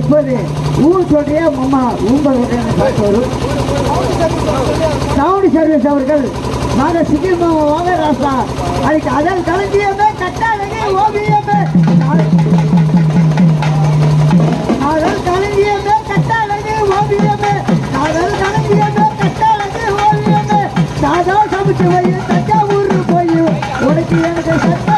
இப்போது ஊர் அம்மா உங்களுடைய வரும் சர்வீஸ் அவர்கள் நாங்க சிக்கிம் வாங்க ராசா அதுக்கு அதன் களஞ்சியமே கட்டாளங்க ஓவியமே அதன் களஞ்சியமே கட்டாளங்க ஓவியமே அதன் களஞ்சியமே கட்டாளங்க ஓவியமே சாதா சமைச்சு 今天的东。